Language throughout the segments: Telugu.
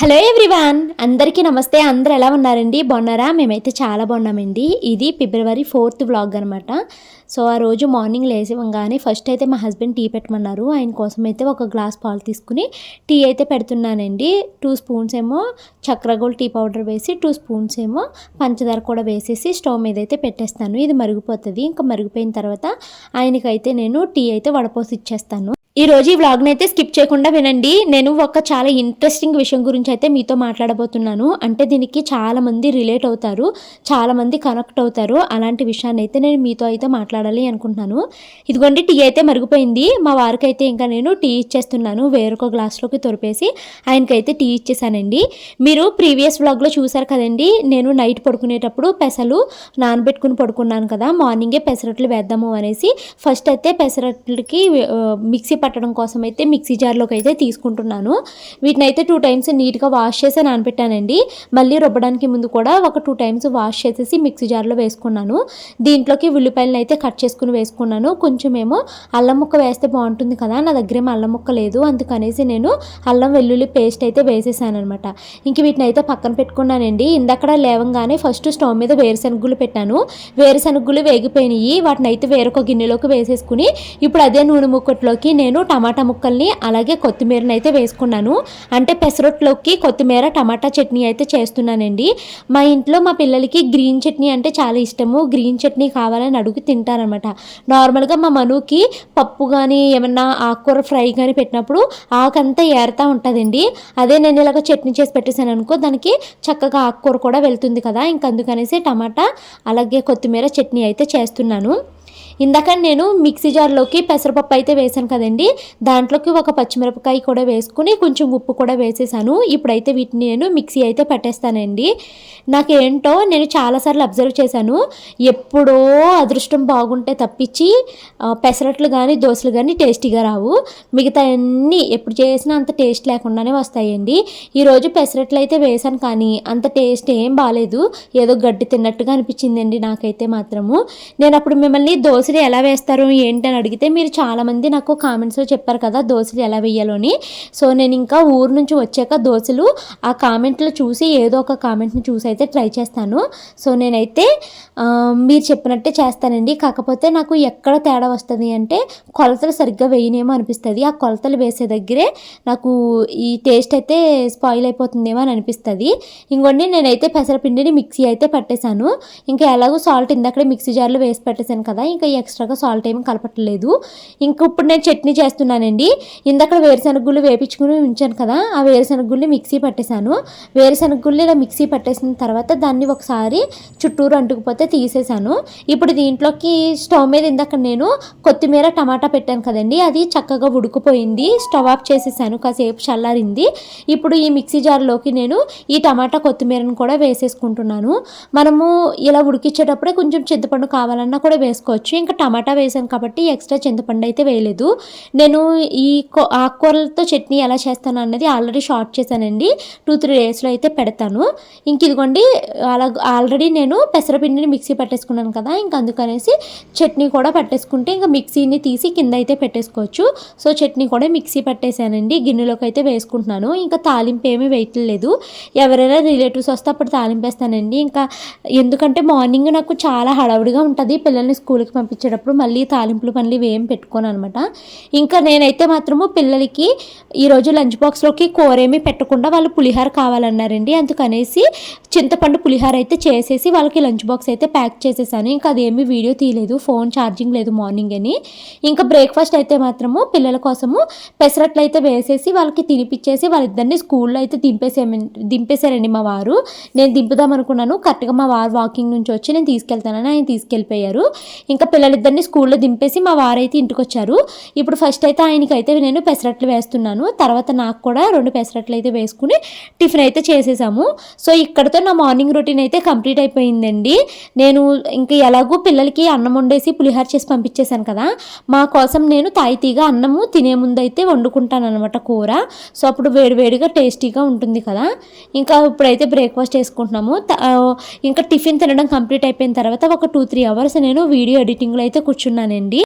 హలో ఎవ్రీవాన్ అందరికీ నమస్తే. అందరు ఎలా ఉన్నారండి? బాగున్నారా? మేమైతే చాలా బాగున్నామండి. ఇది ఫిబ్రవరి ఫోర్త్ బ్లాగ్ అనమాట సో ఆ రోజు మార్నింగ్ లేచివంగానే ఫస్ట్ అయితే మా హస్బెండ్ టీ పెట్టమన్నారు. ఆయన కోసం అయితే ఒక గ్లాస్ పాలు తీసుకుని టీ అయితే పెడుతున్నానండి. టూ స్పూన్స్ ఏమో చక్రగోల్ టీ పౌడర్ వేసి టూ స్పూన్స్ ఏమో పంచదార కూడా వేసేసి స్టవ్ మీద అయితే పెట్టేస్తాను. ఇది మరిగిపోతుంది. ఇంకా మరిగిపోయిన తర్వాత ఆయనకైతే నేను టీ అయితే వడపోసి ఇచ్చేస్తాను. ఈరోజు ఈ వ్లాగ్ని అయితే స్కిప్ చేయకుండా వినండి. నేను ఒక చాలా ఇంట్రెస్టింగ్ విషయం గురించి అయితే మీతో మాట్లాడబోతున్నాను. అంటే దీనికి చాలామంది రిలేట్ అవుతారు చాలామంది కనెక్ట్ అవుతారు. అలాంటి విషయాన్ని అయితే నేను మీతో అయితే మాట్లాడాలి అనుకుంటున్నాను. ఇదిగోండి టీ అయితే మరిగిపోయింది. మా వారికి అయితే ఇంకా నేను టీ ఇచ్చేస్తున్నాను. వేరొక గ్లాస్లోకి తొరిపేసి ఆయనకైతే టీ ఇచ్చేసానండి. మీరు ప్రీవియస్ వ్లాగ్లో చూసారు కదండి నేను నైట్ పడుకునేటప్పుడు పెసలు నానబెట్టుకుని పడుకున్నాను కదా మార్నింగే పెసరట్లు వేద్దాము అనేసి ఫస్ట్ అయితే పెసరట్లకి మిక్సీ పట్టడం కోసం అయితే మిక్సీ జార్లోకి అయితే తీసుకుంటున్నాను. వీటిని అయితే టూ టైమ్స్ నీట్గా వాష్ చేసి నానబెట్టానండి. మళ్ళీ రుబ్బడానికి ముందు కూడా ఒక టూ టైమ్స్ వాష్ చేసేసి మిక్సీ జార్లో వేసుకున్నాను. దీంట్లోకి ఉల్లిపాయలను అయితే కట్ చేసుకుని వేసుకున్నాను. కొంచెం ఏమో అల్లం ముక్క వేస్తే బాగుంటుంది కదా నా దగ్గర ఏమో అల్లం ముక్క లేదు. అందుకనేసి నేను అల్లం వెల్లుల్లి పేస్ట్ అయితే వేసేసాను అనమాట ఇంక వీటిని అయితే పక్కన పెట్టుకున్నానండి. ఇందక్కడ లేవంగానే ఫస్ట్ స్టవ్ మీద వేరుశనగులు పెట్టాను. వేరుశనగులు వేగిపోయినాయి. వాటిని అయితే వేరొక గిన్నెలోకి వేసేసుకుని ఇప్పుడు అదే నూనె ముక్కట్లోకి నేను నేను టమాటా ముక్కల్ని అలాగే కొత్తిమీరని అయితే వేసుకున్నాను. అంటే పెసరట్లోకి కొత్తిమీర టమాటా చట్నీ అయితే చేస్తున్నానండి. మా ఇంట్లో మా పిల్లలకి గ్రీన్ చట్నీ అంటే చాలా ఇష్టము. గ్రీన్ చట్నీ కావాలని అడుగు తింటారనమాట నార్మల్గా మా మనుకి పప్పు కానీ ఏమన్నా ఆకుకూర ఫ్రై కానీ పెట్టినప్పుడు ఆకంతా ఏరుతా ఉంటుందండి. అదే నేను ఇలాగ చట్నీ చేసి పెట్టేశాను అనుకో దానికి చక్కగా ఆకుకూర కూడా వెళ్తుంది కదా. ఇంకందుకనేసి టమాటా అలాగే కొత్తిమీర చట్నీ అయితే చేస్తున్నాను. ఇందాక నేను మిక్సీ జార్లోకి పెసరపప్పు అయితే వేసాను కదండి. దాంట్లోకి ఒక పచ్చిమిరపకాయ కూడా వేసుకుని కొంచెం ఉప్పు కూడా వేసేసాను. ఇప్పుడైతే వీటిని నేను మిక్సీ అయితే పెట్టేస్తానండి. నాకేంటో నేను చాలాసార్లు అబ్జర్వ్ చేశాను. ఎప్పుడో అదృష్టం బాగుంటే తప్పించి పెసరట్లు కానీ దోశలు కానీ టేస్టీగా రావు. మిగతా అన్నీ ఎప్పుడు చేసినా అంత టేస్ట్ లేకుండానే వస్తాయండి. ఈరోజు పెసరట్లు అయితే వేసాను కానీ అంత టేస్ట్ ఏం బాగాలేదు ఏదో గడ్డి తిన్నట్టుగా అనిపించిందండి నాకైతే మాత్రము. నేను అప్పుడు మిమ్మల్ని దోశలు ఎలా వేస్తారు ఏంటి అని అడిగితే మీరు చాలామంది నాకు కామెంట్స్లో చెప్పారు కదా దోశలు ఎలా వేయాలో అని. సో నేను ఇంకా ఊరు నుంచి వచ్చాక దోశలు ఆ కామెంట్లు చూసి ఏదో ఒక కామెంట్ని చూసి అయితే ట్రై చేస్తాను. సో నేనైతే మీరు చెప్పినట్టే చేస్తానండి. కాకపోతే నాకు ఎక్కడ తేడా వస్తుంది అంటే కొలతలు సరిగ్గా వేయనేమో అనిపిస్తుంది. ఆ కొలతలు వేసే దగ్గరే నాకు ఈ టేస్ట్ అయితే స్పాయిల్ అయిపోతుందేమో అని అనిపిస్తుంది. ఇంకోండి నేనైతే పెసరపిండిని మిక్సీ అయితే పట్టేశాను. ఇంకా ఎలాగో సాల్ట్ ఇందాకడే మిక్సీ జార్లో వేసి పెట్టేశాను కదా ఇంకా ఎక్స్ట్రాగా సాల్ట్ ఏమీ కలపట్లేదు. ఇంకా ఇప్పుడు నేను చట్నీ చేస్తున్నానండి. ఇందాక వేరుశనగ వేపించుకుని ఉంచాను కదా ఆ వేరుశనగ గుళ్ళు మిక్సీ పట్టేశాను. వేరుశనగ గుళ్ళు ఇలా మిక్సీ పట్టేసిన తర్వాత దాన్ని ఒకసారి చుట్టూరు అంటుకుపోతే తీసేసాను ఇప్పుడు దీంట్లోకి స్టవ్ మీద ఇందాక నేను కొత్తిమీర టమాటా పెట్టాను కదండి. అది చక్కగా ఉడికిపోయింది. స్టవ్ ఆఫ్ చేసేసాను. కాసేపు చల్లారింది. ఇప్పుడు ఈ మిక్సీ జార్లోకి నేను ఈ టమాటా కొత్తిమీరను కూడా వేసేసుకుంటున్నాను. మనము ఇలా ఉడికిచ్చేటప్పుడే కొంచెం చింతపండు కావాలన్నా కూడా వేసుకోవచ్చు. ఇంకా టమాటా వేసాను కాబట్టి ఎక్స్ట్రా చింతపండు అయితే వేయలేదు. నేను ఈ ఆకుకూరలతో చట్నీ ఎలా చేస్తాను అన్నది ఆల్రెడీ షార్ట్ చేశానండి. టూ త్రీ డేస్లో అయితే పెడతాను. ఇంక ఇదిగోండి అలా ఆల్రెడీ నేను పెసరపిండిని మిక్సీ పట్టేసుకున్నాను కదా ఇంకా అందుకనేసి చట్నీ కూడా పట్టేసుకుంటే ఇంకా మిక్సీని తీసి కింద అయితే పెట్టేసుకోవచ్చు. సో చట్నీ కూడా మిక్సీ పట్టేశానండి గిన్నెలోకి అయితే వేసుకుంటున్నాను. ఇంకా తాలింపు ఏమీ వేయట్లేదు. ఎవరైనా రిలేటివ్స్ వస్తే అప్పుడు తాలింపు వేస్తానండి ఇంకా ఎందుకంటే మార్నింగ్ నాకు చాలా హడావుడిగా ఉంటుంది. పిల్లల్ని స్కూల్కి పంపించేటప్పుడు మళ్ళీ తాలింపులు పనులు ఇవి ఏం పెట్టుకోను అనమాట. ఇంకా నేనైతే మాత్రము పిల్లలకి ఈరోజు లంచ్ బాక్స్లోకి కూర ఏమీ పెట్టకుండా వాళ్ళు పులిహార కావాలన్నారండి. అందుకనేసి చింతపండు పులిహార అయితే చేసేసి వాళ్ళకి లంచ్ బాక్స్ అయితే ప్యాక్ చేసేసాను. ఇంకా అదేమి వీడియో తీయలేదు. ఫోన్ ఛార్జింగ్ లేదు మార్నింగ్ అని. ఇంకా బ్రేక్ఫాస్ట్ అయితే మాత్రము పిల్లల కోసము పెసరట్లు అయితే వేసేసి వాళ్ళకి తినిపించేసి వాళ్ళిద్దరిని స్కూల్లో అయితే దింపేసే దింపేశారండి మా వారు. నేను దింపుదాం అనుకున్నాను. కరెక్ట్గా మా వారు వాకింగ్ నుంచి వచ్చి నేను తీసుకెళ్తానని ఆయన తీసుకెళ్ళిపోయారు. ఇంకా పిల్లలిద్దరిని స్కూల్లో దింపేసి మా వారైతే ఇంటికి వచ్చారు ఇప్పుడు ఫస్ట్ అయితే ఆయనకైతే నేను పెసరట్లు వేస్తున్నాను. తర్వాత నాకు కూడా రెండు పెసరట్లు అయితే వేసుకుని టిఫిన్ అయితే చేసేసాము. సో ఇక్కడతో నా మార్నింగ్ రొటీన్ అయితే కంప్లీట్ అయిపోయిందండి. నేను ఇంకా ఎలాగో పిల్లలకి అన్నం వండేసి పులిహార చేసి పంపించేశాను కదా మా కోసం నేను తాయితీగా అన్నము తినే ముందు అయితే వండుకుంటాను అనమాట కూర. సో అప్పుడు వేడివేడిగా టేస్టీగా ఉంటుంది కదా. ఇంకా ఇప్పుడైతే బ్రేక్ఫాస్ట్ చేసుకుంటున్నాము. ఇంకా టిఫిన్ తినడం కంప్లీట్ అయిపోయిన తర్వాత ఒక టూ త్రీ అవర్స్ నేను వీడియో ఎడిటింగ్లో అయితే కూర్చున్నానండి.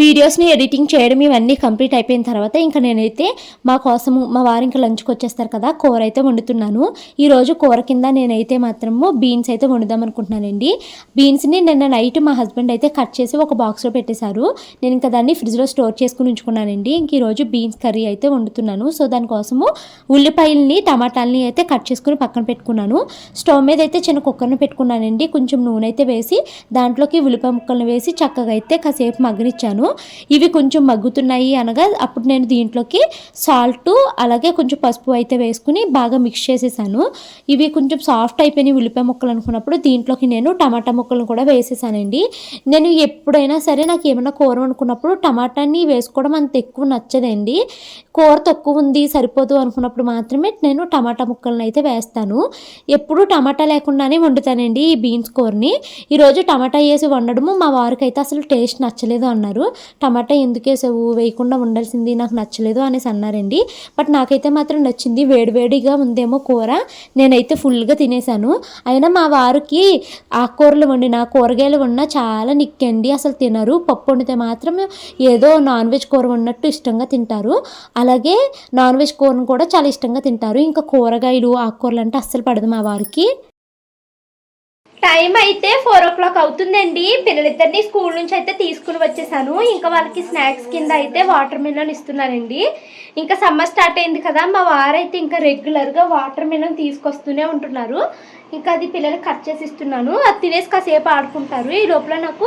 వీడియోస్ని ఎడిటింగ్ చేయడం ఇవన్నీ కంప్లీట్ అయిపోయిన తర్వాత ఇంకా నేనైతే మా కోసము మా వారు ఇంకా లంచ్కి వచ్చేస్తారు కదా కూర అయితే వండుతున్నాను. ఈరోజు కూర కింద నేనైతే మాత్రము బీన్స్ అయితే వండుదాం అనుకుంటున్నానండి బీన్స్ని నిన్న నైట్ మా హస్బెండ్ అయితే కట్ చేసి ఒక బాక్స్లో పెట్టేశారు. నేను ఇంకా దాన్ని ఫ్రిడ్జ్లో స్టోర్ చేసుకుని ఉంచుకున్నానండి. ఇంక ఈరోజు బీన్స్ కర్రీ అయితే వండుతున్నాను. సో దానికోసము ఉల్లిపాయల్ని టమాటాలని అయితే కట్ చేసుకుని పక్కన పెట్టుకున్నాను. స్టవ్ మీద అయితే చిన్న కుక్కర్ని పెట్టుకున్నానండి. కొంచెం నూనె అయితే వేసి దాంట్లోకి ఉల్లిపాయ ముక్కలను వేసి చక్కగా అయితే కాసేపు మగ్గనిచ్చాను. ఇవి కొంచెం మగ్గుతున్నాయి అనగా అప్పుడు నేను దీంట్లోకి సాల్ట్ అలాగే కొంచెం పసుపు అయితే వేసుకుని బాగా మిక్స్ చేసేసాను. ఇవి కొంచెం సాఫ్ట్ అయిపోయినాయి ఉల్లిపాయ ముక్కలు అనుకున్నప్పుడు దీంట్లోకి నేను టమాటా టమాటా ముక్కలను కూడా వేసేసానండి. నేను ఎప్పుడైనా సరే నాకు ఏమైనా కూర అనుకున్నప్పుడు టమాటాని వేసుకోవడం అంత ఎక్కువ నచ్చదండి. కూర తక్కువ ఉంది సరిపోదు అనుకున్నప్పుడు మాత్రమే నేను టమాటా ముక్కలను అయితే వేస్తాను. ఎప్పుడు టమాటా లేకుండానే వండుతానండి ఈ బీన్స్ కూరని. ఈరోజు టమాటా వేసి వండడము మా వారికి అయితే అసలు టేస్ట్ నచ్చలేదు అన్నారు. టమాటా ఎందుకు వేసావు? వేయకుండా ఉండాల్సింది నాకు నచ్చలేదు అనేసి అన్నారండి. బట్ నాకైతే మాత్రం నచ్చింది వేడివేడిగా ఉందేమో కూర. నేనైతే ఫుల్గా తినేసాను. అయినా మా వారికి కూరలు వండినా కూరగాయలు వండినా చాలా నిక్కండి. అసలు తినరు. పప్పు వండితే మాత్రం ఏదో నాన్ వెజ్ కూర ఉన్నట్టు ఇష్టంగా తింటారు. అలాగే నాన్ వెజ్ కూరను కూడా చాలా ఇష్టంగా తింటారు. ఇంకా కూరగాయలు ఆకుకూరలు అంటే అస్సలు పడదు మా వారికి. టైం అయితే ఫోర్ ఓ క్లాక్ అవుతుందండి. పిల్లలిద్దరిని స్కూల్ నుంచి అయితే తీసుకుని వచ్చేసాను. ఇంకా వాళ్ళకి స్నాక్స్ కింద అయితే వాటర్ మిలన్ ఇస్తున్నానండి. ఇంకా సమ్మర్ స్టార్ట్ అయింది కదా మా వారైతే ఇంకా రెగ్యులర్గా వాటర్ మిలన్ తీసుకొస్తూనే ఉంటున్నారు. ఇంకా అది పిల్లలకి కట్ చేసి ఇస్తున్నాను. అది తినేసి కాసేపు ఆడుకుంటారు. ఈ లోపల నాకు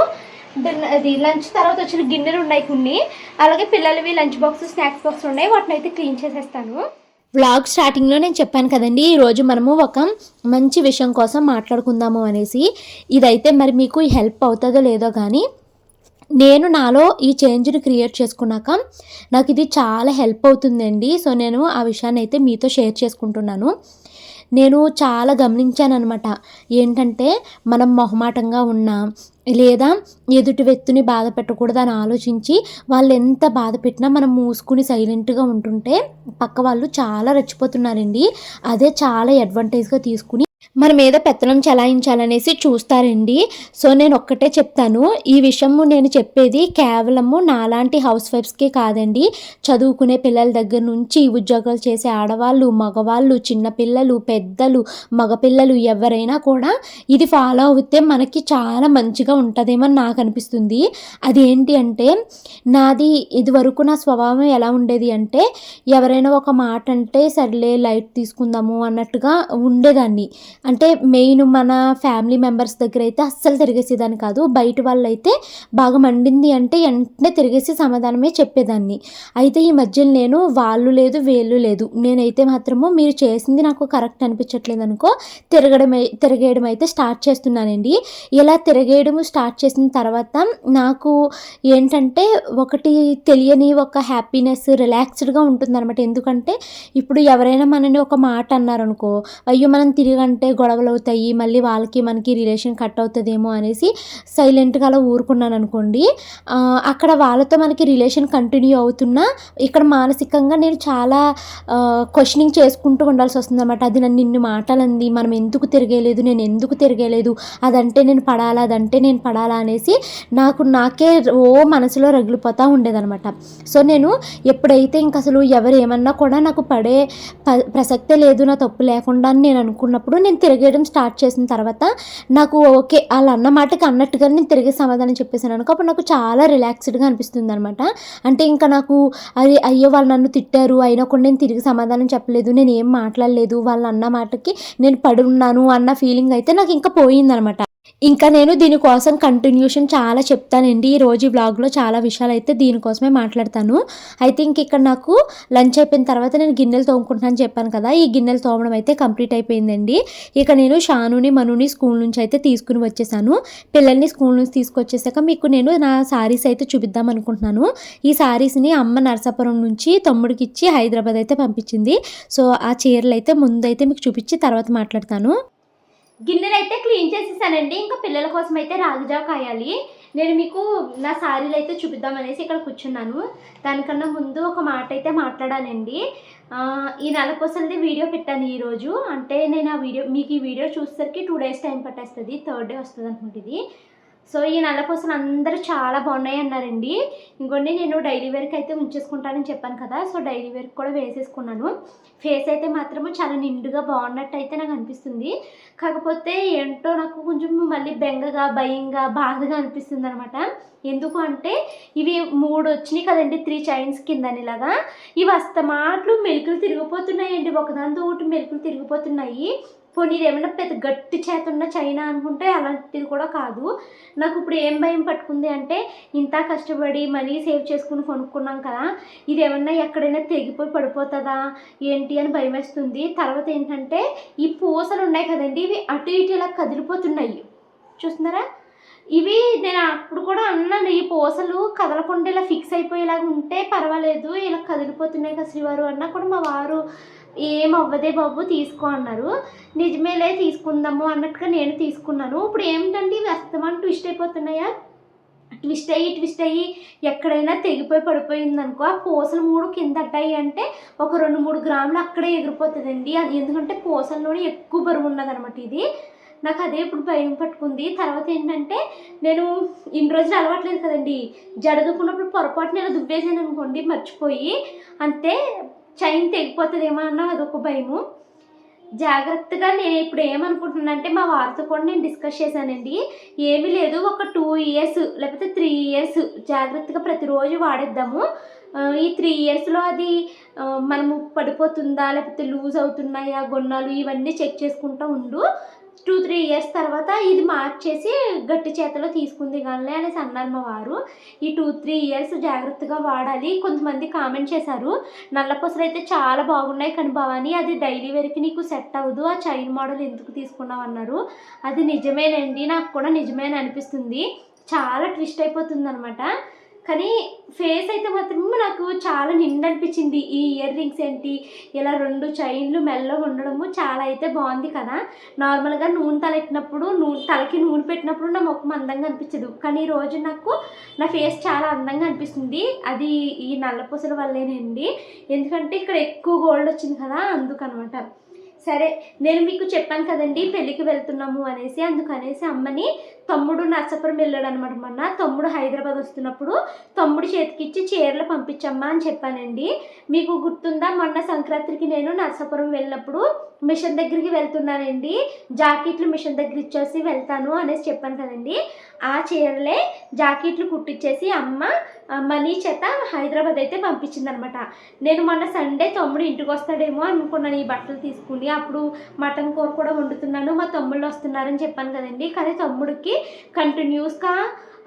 అది లంచ్ తర్వాత వచ్చిన గిన్నెలు ఉన్నాయి కొన్ని. అలాగే పిల్లలవి లంచ్ బాక్స్ స్నాక్స్ బాక్స్ ఉన్నాయి. వాటిని అయితే క్లీన్ చేసేస్తాను. వ్లాగ్ స్టార్టింగ్లో నేను చెప్పాను కదండి ఈరోజు మనము ఒక మంచి విషయం కోసం మాట్లాడుకుందాము అనేసి. ఇదైతే మరి మీకు హెల్ప్ అవుతుందో లేదో కానీ నేను నాలో ఈ చేంజ్ని క్రియేట్ చేసుకున్నాక నాకు ఇది చాలా హెల్ప్ అవుతుందండి. సో నేను ఆ విషయాన్ని అయితే మీతో షేర్ చేసుకుంటున్నాను. నేను చాలా గమనించాను అనమాట ఏంటంటే మనం మొహమాటంగా ఉన్నా లేదా ఎదుటి వ్యక్తిని బాధ పెట్టకూడదని ఆలోచించి వాళ్ళు ఎంత బాధ పెట్టినా మనం మూసుకుని సైలెంట్గా ఉంటుంటే పక్క వాళ్ళు చాలా రెచ్చిపోతున్నారండి. అదే చాలా అడ్వాంటేజ్గా తీసుకుని మన మీద పెత్తనం చలాయించాలనేసి చూస్తారండి. సో నేను ఒక్కటే చెప్తాను. ఈ విషయము నేను చెప్పేది కేవలము నాలాంటి హౌస్ వైఫ్స్కే కాదండి. చదువుకునే పిల్లల దగ్గర నుంచి ఉద్యోగాలు చేసే ఆడవాళ్ళు మగవాళ్ళు చిన్నపిల్లలు పెద్దలు మగపిల్లలు ఎవరైనా కూడా ఇది ఫాలో అవుతే మనకి చాలా మంచిగా ఉంటుందేమో అని నాకు అనిపిస్తుంది. అదేంటి అంటే నాది ఇదివరకు నా స్వభావం ఎలా ఉండేది అంటే ఎవరైనా ఒక మాట అంటే సర్లే లైట్ తీసుకుందాము అన్నట్టుగా ఉండేదాన్ని. అంటే మెయిన్ మన ఫ్యామిలీ మెంబర్స్ దగ్గర అయితే అస్సలు తిరిగేసేదాన్ని కాదు. బయట వాళ్ళైతే బాగా మండింది అంటే వెంటనే తిరిగేసి సమాధానమే చెప్పేదాన్ని. అయితే ఈ మధ్యలో నేను వాళ్ళు లేదు వేళ్ళు లేదు. నేనైతే మాత్రము మీరు చేసింది నాకు కరెక్ట్ అనిపించట్లేదు అనుకో తిరగడం తిరగేయడం అయితే స్టార్ట్ చేస్తున్నానండి. ఇలా తిరగేయడం స్టార్ట్ చేసిన తర్వాత నాకు ఏంటంటే ఒకటి తెలియని ఒక హ్యాపీనెస్ రిలాక్స్డ్గా ఉంటుందన్నమాట. ఎందుకంటే ఇప్పుడు ఎవరైనా మనని ఒక మాట అన్నారనుకో అయ్యో మనం అంటే గొడవలు అవుతాయి మళ్ళీ వాళ్ళకి మనకి రిలేషన్ కట్ అవుతుందేమో అనేసి సైలెంట్గా అలా ఊరుకున్నాను అనుకోండి. అక్కడ వాళ్ళతో మనకి రిలేషన్ కంటిన్యూ అవుతున్నా ఇక్కడ మానసికంగా నేను చాలా క్వశ్చనింగ్ చేసుకుంటూ ఉండాల్సి వస్తుంది అనమాట అది నన్ను నిన్ను మాటలంది మనం ఎందుకు తిరగలేదు నేను ఎందుకు తిరగలేదు అదంటే నేను పడాలా అదంటే నేను పడాలా అనేసి నాకు నాకే ఓ మనసులో రగిలిపోతూ ఉండేదనమాట సో నేను ఎప్పుడైతే ఇంక అసలు ఎవరు ఏమన్నా కూడా నాకు పడే ప ప్రసక్తే లేదు నా తప్పు లేకుండా అని నేను అనుకున్నప్పుడు నేను తిరగేయడం స్టార్ట్ చేసిన తర్వాత నాకు ఓకే వాళ్ళు అన్న మాటకి అన్నట్టుగా నేను తిరిగి సమాధానం చెప్పేసాను అనుకో అప్పుడు నాకు చాలా రిలాక్స్డ్గా అనిపిస్తుంది అనమాట అంటే ఇంకా నాకు అది అయ్యో వాళ్ళు నన్ను తిట్టారు. అయినా కూడా నేను తిరిగి సమాధానం చెప్పలేదు. నేను ఏం మాట్లాడలేదు. వాళ్ళు అన్న మాటకి నేను పడున్నాను అన్న ఫీలింగ్ అయితే నాకు ఇంకా పోయిందనమాట ఇంకా నేను దీనికోసం కంటిన్యూషన్ చాలా చెప్తానండి. ఈ రోజు ఈ బ్లాగ్లో చాలా విషయాలు అయితే దీనికోసమే మాట్లాడతాను. అయితే ఇంక ఇక్కడ నాకు లంచ్ అయిపోయిన తర్వాత నేను గిన్నెలు తోముకుంటున్నాను చెప్పాను కదా. ఈ గిన్నెలు తోమడం అయితే కంప్లీట్ అయిపోయిందండి. ఇక నేను షానుని మనుని స్కూల్ నుంచి అయితే తీసుకుని వచ్చేసాను. పిల్లల్ని స్కూల్ నుంచి తీసుకొచ్చేసాక మీకు నేను నా సారీస్ అయితే చూపిద్దాం అనుకుంటున్నాను. ఈ సారీస్ని అమ్మ నరసాపురం నుంచి తమ్ముడికి ఇచ్చి హైదరాబాద్ అయితే పంపించింది. సో ఆ చీరలు అయితే ముందైతే మీకు చూపించి తర్వాత మాట్లాడతాను. గిన్నెలు అయితే క్లీన్ చేసేసానండి. ఇంకా పిల్లల కోసం అయితే రాగిజావ కాయాలి. నేను మీకు నా శారీలు అయితే చూపిద్దామనేసి ఇక్కడ కూర్చున్నాను. దానికన్నా ముందు ఒక మాట అయితే మాట్లాడానండి ఈ నెల కోసంది వీడియో పెట్టాను ఈరోజు. అంటే నేను ఆ వీడియో మీకు ఈ వీడియో చూసేసరికి టూ డేస్ టైం పట్టేస్తుంది. థర్డ్ డే వస్తుంది అనుకుంటుంది సో ఈ నల్ల పూసలు అందరూ చాలా బాగున్నాయి అన్నారండి. ఇంకోండి నేను డైలీ వేర్కి అయితే ఉంచేసుకుంటానని చెప్పాను కదా సో డైలీ వేర్కి కూడా వేసేసుకున్నాను. ఫేస్ అయితే మాత్రము చాలా నిండుగా బాగున్నట్టు అయితే నాకు అనిపిస్తుంది. కాకపోతే ఏంటో నాకు కొంచెం మళ్ళీ బెంగగా భయంగా బాధగా అనిపిస్తుంది అనమాట ఎందుకు అంటే ఇవి మూడు వచ్చినాయి కదండి త్రీ చైన్స్ కిందని ఇలాగా ఇవి అస్తమాట్లు మెలుకులు తిరిగిపోతున్నాయండి. ఒకదానితో ఒకటి మెలుకులు తిరిగిపోతున్నాయి. పోనీ ఇది ఏమైనా పెద్ద గట్టి చేత ఉన్న చైనా అనుకుంటే అలాంటిది కూడా కాదు. నాకు ఇప్పుడు ఏం భయం పట్టుకుంది అంటే ఇంత కష్టపడి మనీ సేవ్ చేసుకుని కొనుక్కున్నాం కదా ఇది ఏమన్నా ఎక్కడైనా తెగిపోయి పడిపోతుందా ఏంటి అని భయం వేస్తుంది తర్వాత ఏంటంటే ఈ పూసలు ఉన్నాయి కదండి ఇవి అటు ఇటు ఇలా కదిలిపోతున్నాయి. చూస్తున్నారా? ఇవి నేను అప్పుడు కూడా అన్నాను ఈ పూసలు కదలకుండా ఇలా ఫిక్స్ అయిపోయేలాగా ఉంటే పర్వాలేదు ఇలా కదిలిపోతున్నాయి కదా శ్రీవారు అన్నా కూడా మా వారు ఏం అవ్వదే బాబు తీసుకో అన్నారు. నిజమేలే తీసుకుందాము అన్నట్టుగా నేను తీసుకున్నాను. ఇప్పుడు ఏమిటంటే ఇవి అస్తమానం ట్విస్ట్ అయిపోతున్నాయా? ట్విస్ట్ అయ్యి ట్విస్ట్ అయ్యి ఎక్కడైనా తెగిపోయి పడిపోయింది అనుకో ఆ పూసలు మూడు కింద అడ్డాయి అంటే ఒక రెండు మూడు గ్రాములు అక్కడే ఎగిరిపోతుందండి. అది ఎందుకంటే పూసల్లోనే ఎక్కువ బరువు ఉన్నదనమాట ఇది. నాకు అదే ఇప్పుడు భయం పట్టుకుంది. తర్వాత ఏంటంటే నేను ఇన్ని రోజులు అలవాట్లేదు కదండి. జడదుకున్నప్పుడు పొరపాటున ఇలా దువ్వేసాను అనుకోండి మర్చిపోయి. అంతే చైన్ తెగిపోతుందేమో అన్న అదొక భయము. జాగ్రత్తగా నేను ఇప్పుడు ఏమనుకుంటున్నానంటే మా వారితో కూడా నేను డిస్కస్ చేశానండి. ఏమీ లేదు ఒక టూ ఇయర్స్ లేకపోతే త్రీ ఇయర్స్ జాగ్రత్తగా ప్రతిరోజు వాడేద్దాము. ఈ త్రీ ఇయర్స్లో అది మనము పడిపోతుందా లేకపోతే లూజ్ అవుతున్నాయా గొన్నాలు ఇవన్నీ చెక్ చేసుకుంటూ ఉండు. టూ త్రీ ఇయర్స్ తర్వాత ఇది మార్చేసి గట్టి చేతలో తీసుకుంది కానీ అనేసి అన్నారు మా వారు. ఈ టూ త్రీ ఇయర్స్ జాగ్రత్తగా వాడాలి. కొంతమంది కామెంట్ చేశారు నల్లపూసలు అయితే చాలా బాగున్నాయి కానీ భవానీ అది డైలీ వేర్కి నీకు సెట్ అవ్వదు ఆ చైన్ మోడల్ ఎందుకు తీసుకున్నావు అన్నారు. అది నిజమేనండి నాకు కూడా నిజమే అని అనిపిస్తుంది చాలా ట్విస్ట్ అయిపోతుంది అనమాట కానీ ఫేస్ అయితే మాత్రం నాకు చాలా నిండు అనిపించింది ఈ ఇయర్ రింగ్స్ ఏంటి ఇలా రెండు చైన్లు మెల్లగా ఉండడము చాలా అయితే బాగుంది కదా. నార్మల్గా నూనె తలెట్టినప్పుడు నూనె తలకి నూనె పెట్టినప్పుడు నా ముఖం అందంగా అనిపించదు. కానీ ఈ రోజు నాకు నా ఫేస్ చాలా అందంగా అనిపిస్తుంది. అది ఈ నల్లపూసల వల్లేనండి ఎందుకంటే ఇక్కడ ఎక్కువ గోల్డ్ వచ్చింది కదా అందుకనమాట. సరే నేను మీకు చెప్పాను కదండి పెళ్ళికి వెళ్తున్నాము అనేసి. అందుకనేసి అమ్మని తమ్ముడు నర్సాపురం వెళ్ళాడు అనమాట మొన్న. తమ్ముడు హైదరాబాద్ వస్తున్నప్పుడు తమ్ముడు చేతికిచ్చి చీరలు పంపించమ్మా అని చెప్పానండి. మీకు గుర్తుందా? మొన్న సంక్రాంతికి నేను నర్సాపురం వెళ్ళినప్పుడు మిషన్ దగ్గరికి వెళ్తున్నానండి. జాకెట్లు మిషన్ దగ్గర ఇచ్చేసి వెళ్తాను అనేసి చెప్పాను కదండి. ఆ చీరలే జాకెట్లు కుట్టించేసి అమ్మ మనీ చేత హైదరాబాద్ అయితే పంపించింది అనమాట నేను మొన్న సండే తమ్ముడు ఇంటికి వస్తాడేమో అనుకున్నాను ఈ బట్టలు తీసుకుని. అప్పుడు మటన్ కూర కూడా వండుతున్నాను మా తమ్ముళ్ళు వస్తున్నారని చెప్పాను కదండి. కానీ తమ్ముడికి కంటిన్యూస్గా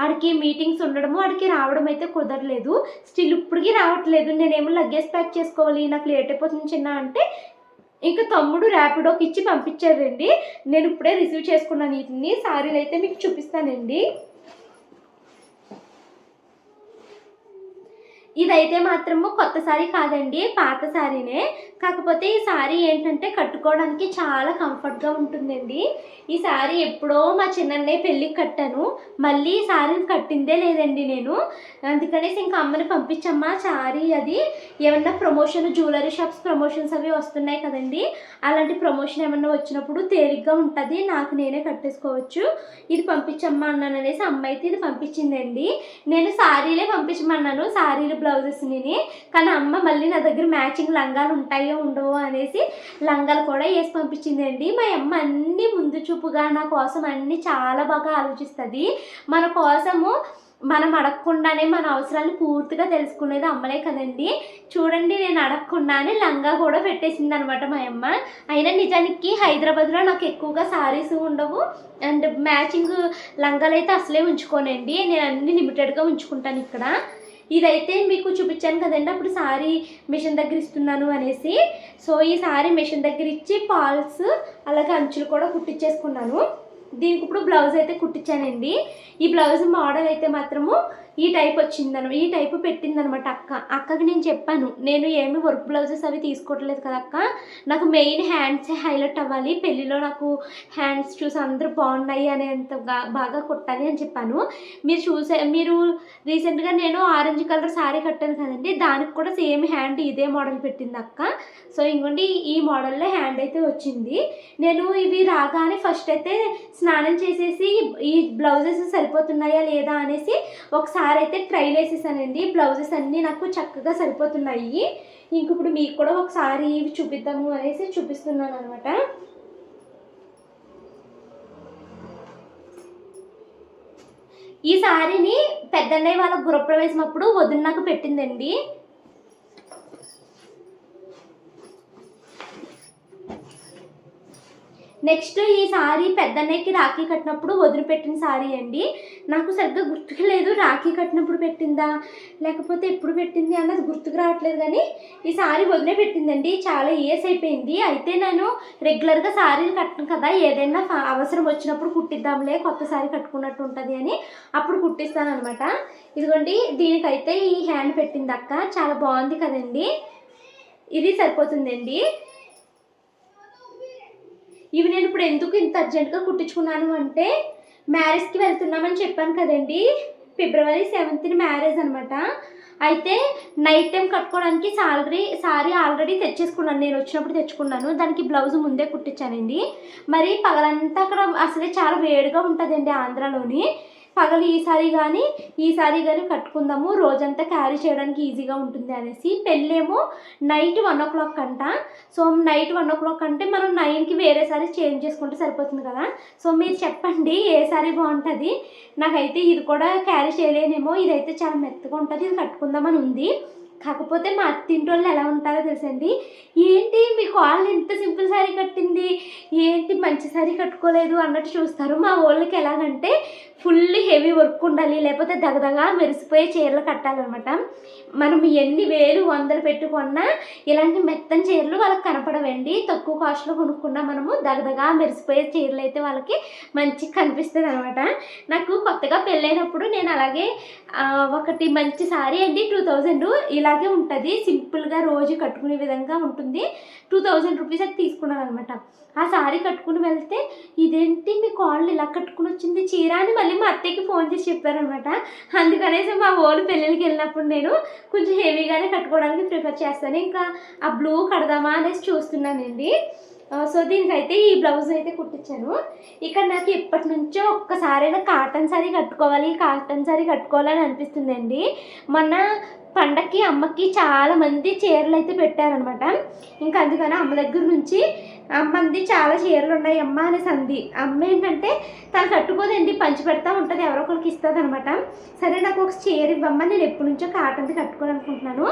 ఆడికి మీటింగ్స్ ఉండడము ఆడికి రావడం అయితే కుదరలేదు. స్టిల్ ఇప్పటికీ రావట్లేదు. నేనేమో లగేజ్ ప్యాక్ చేసుకోవాలి నాకు లేట్ అయిపోతుంది చిన్న అంటే ఇంకా తమ్ముడు ర్యాపిడోకి ఇచ్చి పంపించారండి నేను ఇప్పుడే రిసీవ్ చేసుకున్నాను. వీటిని సారీలు అయితే మీకు చూపిస్తానండి. ఇదైతే మాత్రము కొత్త సారీ కాదండి పాత సారీనే. కాకపోతే ఈ సారీ ఏంటంటే కట్టుకోవడానికి చాలా కంఫర్ట్గా ఉంటుందండి. ఈ సారీ ఎప్పుడో మా చిన్నన్నయ్య పెళ్ళికి కట్టాను. మళ్ళీ ఈ సారీని కట్టిందే లేదండి నేను. అందుకనేసి ఇంకా అమ్మని పంపించమ్మా సారీ అది. ఏమన్నా ప్రమోషన్ జ్యువెలరీ షాప్స్ ప్రమోషన్స్ అవి వస్తున్నాయి కదండి. అలాంటి ప్రమోషన్ ఏమన్నా వచ్చినప్పుడు తేలిగ్గా ఉంటుంది నాకు నేనే కట్టేసుకోవచ్చు. ఇది పంపించమ్మా అన్నాను అనేసి అమ్మ అయితే ఇది పంపించిందండి. నేను సారీలే పంపించమన్నాను. సారీలు బ్లౌజెస్ నేను. కానీ అమ్మ మళ్ళీ నా దగ్గర మ్యాచింగ్ లంగాలు ఉంటాయో ఉండవో అనేసి లంగాలు కూడా వేసి పంపించిందండి. మా అమ్మ అన్నీ ముందు చూపుగా నా కోసం అన్నీ చాలా బాగా ఆలోచిస్తుంది. మన కోసము మనం అడగకుండానే మన అవసరాలు పూర్తిగా తెలుసుకునేది అమ్మలే కదండి. చూడండి నేను అడగకుండానే లంగా కూడా పెట్టేసింది అనమాట మా అమ్మ. అయినా నిజానికి హైదరాబాద్లో నాకు ఎక్కువగా సారీస్ ఉండవు. అండ్ మ్యాచింగ్ లంగాలు అయితే అసలే ఉంచుకోనండి. నేను అన్ని లిమిటెడ్గా ఉంచుకుంటాను ఇక్కడ. ఇదైతే మీకు చూపించాను కదండి అప్పుడు సారీ మిషన్ దగ్గర ఇస్తున్నాను అనేసి. సో ఈ సారీ మిషన్ దగ్గర ఇచ్చి పాల్స్ అలాగే అంచులు కూడా కుట్టించేసుకున్నాను దీనికి ఇప్పుడు బ్లౌజ్ అయితే కుట్టించానండి. ఈ బ్లౌజ్ మోడల్ అయితే మాత్రము ఈ టైప్ వచ్చిందను ఈ టైప్ పెట్టిందనమాట అక్క. అక్కకి నేను చెప్పాను నేను ఏమి వర్క్ బ్లౌజెస్ అవి తీసుకోవట్లేదు కదా అక్క. నాకు మెయిన్ హ్యాండ్స్ హైలైట్ అవ్వాలి పెళ్ళిలో నాకు హ్యాండ్స్ చూసి అందరూ బాగున్నాయి అనేంత బాగా కొట్టాలి అని చెప్పాను. మీరు చూసే మీరు రీసెంట్గా నేను ఆరెంజ్ కలర్ శారీ కట్టాను కదండి దానికి కూడా సేమ్ హ్యాండ్ ఇదే మోడల్ పెట్టింది అక్క. సో ఇంకోండి ఈ మోడల్లో హ్యాండ్ అయితే వచ్చింది. నేను ఇవి రాగానే ఫస్ట్ అయితే స్నానం చేసేసి ఈ బ్లౌజెస్ సరిపోతున్నాయా లేదా అనేసి ఒకసారి అయితే ట్రైల్ వేసేసానండి. బ్లౌజెస్ అన్నీ నాకు చక్కగా సరిపోతున్నాయి. ఇంక ఇప్పుడు మీకు కూడా ఒకసారి ఇవి చూపిద్దాము అనేసి చూపిస్తున్నాను అనమాట ఈ సారీని పెద్దన్నయ్య వాళ్ళ గృహప్రవేశం అప్పుడు వదిన నాకు పెట్టిందండి. నెక్స్ట్ ఈ సారీ పెద్దన్నయ్యకి రాఖీ కట్టినప్పుడు వదిలిపెట్టిన సారీ అండి. నాకు సరిగ్గా గుర్తుకు లేదు రాఖీ కట్టినప్పుడు పెట్టిందా లేకపోతే ఎప్పుడు పెట్టింది అన్నది గుర్తుకు రావట్లేదు కానీ ఈ సారీ వదిలే పెట్టిందండి. చాలా ఇయర్స్ అయిపోయింది. అయితే నేను రెగ్యులర్గా సారీలు కట్టను కదా ఏదైనా అవసరం వచ్చినప్పుడు కుట్టిద్దాంలే కొత్త సారీ కట్టుకున్నట్టు ఉంటుంది అని అప్పుడు కుట్టిస్తాను అనమాట ఇదిగోండి దీనికైతే ఈ హ్యాండ్ పెట్టింది అక్క. చాలా బాగుంది కదండి. ఇది సరిపోతుందండి. ఇవి నేను ఇప్పుడు ఎందుకు ఇంత అర్జెంటుగా కుట్టించుకున్నాను అంటే మ్యారేజ్కి వెళ్తున్నామని చెప్పాను కదండి. ఫిబ్రవరి సెవెంత్ని మ్యారేజ్ అనమాట అయితే నైట్ టైం కట్టుకోవడానికి సాలరీ సారీ ఆల్రెడీ తెచ్చేసుకున్నాను. నేను వచ్చినప్పుడు తెచ్చుకున్నాను. దానికి బ్లౌజ్ ముందే కుట్టించానండి. మరి పగలంతా అక్కడ అసలే చాలా వేడిగా ఉంటుందండి ఆంధ్రాలోని. పగలు ఈ సారీ కానీ ఈ సారీ కానీ కట్టుకుందాము. రోజంతా క్యారీ చేయడానికి ఈజీగా ఉంటుంది అనేసి. పెళ్ళేమో నైట్ వన్ ఓ క్లాక్ అంట. So night one o'clock అంటే మనం నైన్కి వేరే సారీ చేంజ్ చేసుకుంటే సరిపోతుంది కదా. సో మీరు చెప్పండి ఏ సారీ బాగుంటుంది? నాకైతే ఇది కూడా క్యారీ చేయలేనేమో. ఇదైతే చాలా మెత్తగా ఉంటుంది. ఇది కట్టుకుందామని ఉంది. కాకపోతే మా అత్తింటి వాళ్ళు ఎలా ఉంటారో తెలుసండి? ఏంటి మీ కాళ్ళు ఇంత సింపుల్ శారీ కట్టింది? ఏంటి మంచి శారీ కట్టుకోలేదు అన్నట్టు చూస్తారు. మా వాళ్ళకి ఎలాగంటే ఫుల్ హెవీ వర్క్ ఉండాలి లేకపోతే దగదగా మెరిసిపోయే చీరలు కట్టాలన్నమాట. మనం ఎన్ని వేలు వందలు పెట్టుకున్నా ఇలాంటి మెత్తని చీరలు వాళ్ళకి కనపడవండి. తక్కువ కాస్ట్లో కొనుక్కున్నా మనము దగదగా మెరిసిపోయే చీరలు అయితే వాళ్ళకి మంచి కనిపిస్తుంది అనమాట నాకు కొత్తగా పెళ్ళైనప్పుడు నేను అలాగే ఒకటి మంచి సారీ అండి టూ థౌజండ్. ఇలాగే ఉంటుంది. సింపుల్గా రోజు కట్టుకునే విధంగా ఉంటుంది. టూ థౌజండ్ రూపీస్ అది తీసుకున్నాను అనమాట ఆ శారీ కట్టుకుని వెళ్తే ఇదేంటి మీ కాళ్ళు ఇలా కట్టుకుని వచ్చింది? చీర అని మళ్ళీ మా అత్తయ్యకి ఫోన్ చేసి చెప్పారనమాట అందుకనేసి మా ఓళ్ళు పెళ్ళిళ్ళకి వెళ్ళినప్పుడు నేను కొంచెం హెవీగానే కట్టుకోవడానికి ప్రిఫర్ చేస్తాను. ఇంకా ఆ బ్లూ కడదామా అనేసి చూస్తున్నానండి. సో దీనికైతే ఈ బ్లౌజ్ అయితే కుట్టించాను. ఇక్కడ నాకు ఎప్పటి నుంచో ఒక్కసారైనా కాటన్ సారీ కట్టుకోవాలి కాటన్ సారీ కట్టుకోవాలని అనిపిస్తుందండి. మొన్న పండక్కి అమ్మకి చాలామంది చీరలు అయితే పెట్టారనమాట ఇంకా అందుకని అమ్మ దగ్గర నుంచి అమ్మంది చాలా చీరలు ఉన్నాయి అమ్మ అనేసి అంది అమ్మ ఏంటంటే తను కట్టుకోదండి పంచి పెడతా ఉంటుంది ఎవరో ఒకరికి ఇస్తుంది అనమాట సరే నాకు ఒక చీర ఇవ్వమ్మ నేను ఎప్పటి నుంచో కాటన్ది కట్టుకోవాలనుకుంటున్నాను.